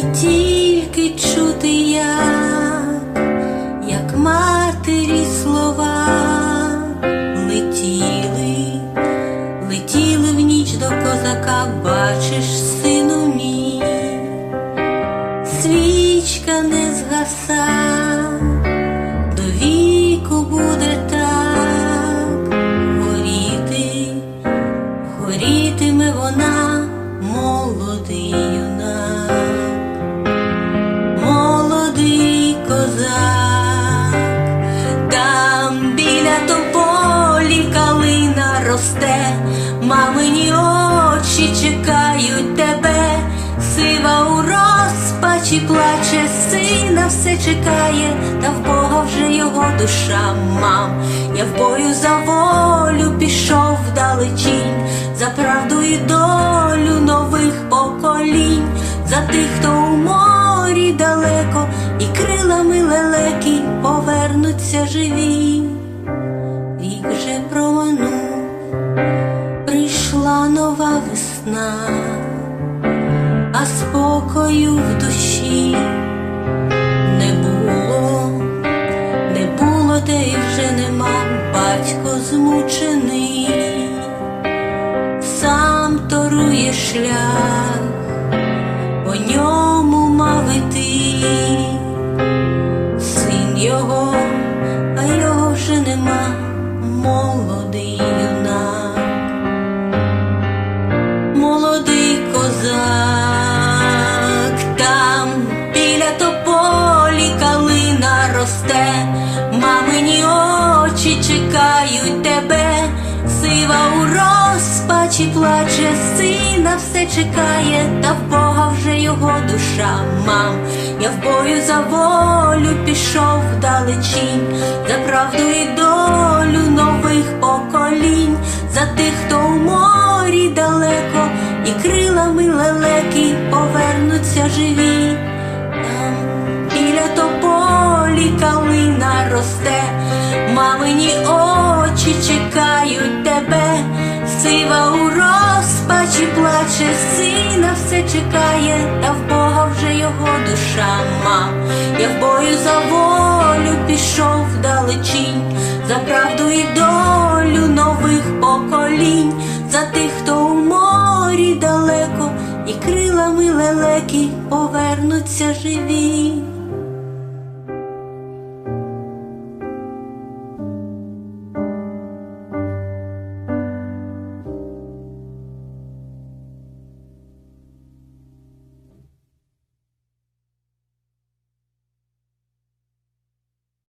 Тільки чути я, як матері слова летіли, летіли в ніч до козака, бачиш, сину мій, свічка не згаса, до буде так горіти, горітиме вона молодий юнак. Росте, мамині очі чекають тебе, сива у розпачі плаче, сина все чекає, та в Бога вже його душа, мам. Я в бою за волю пішов вдалечінь, за правду і долю нових поколінь, за тих, хто у морі далеко, і крилами лелеки повернуться живі. Нова весна, а спокою в душі не було, не було, те і вже нема, батько змучений, сам торує шлях, по ньому мав іти розпачі плаче, сина все чекає, та в Бога вже його душа, мам. Я в бою за волю пішов вдалечінь, за правду і долю нових сива у розпачі плаче, сина все чекає, та в Бога вже його душа мам. Я в бою за волю пішов вдалечінь, за правду і долю нових поколінь, за тих, хто у морі далеко, і крилами лелеки повернуться живі.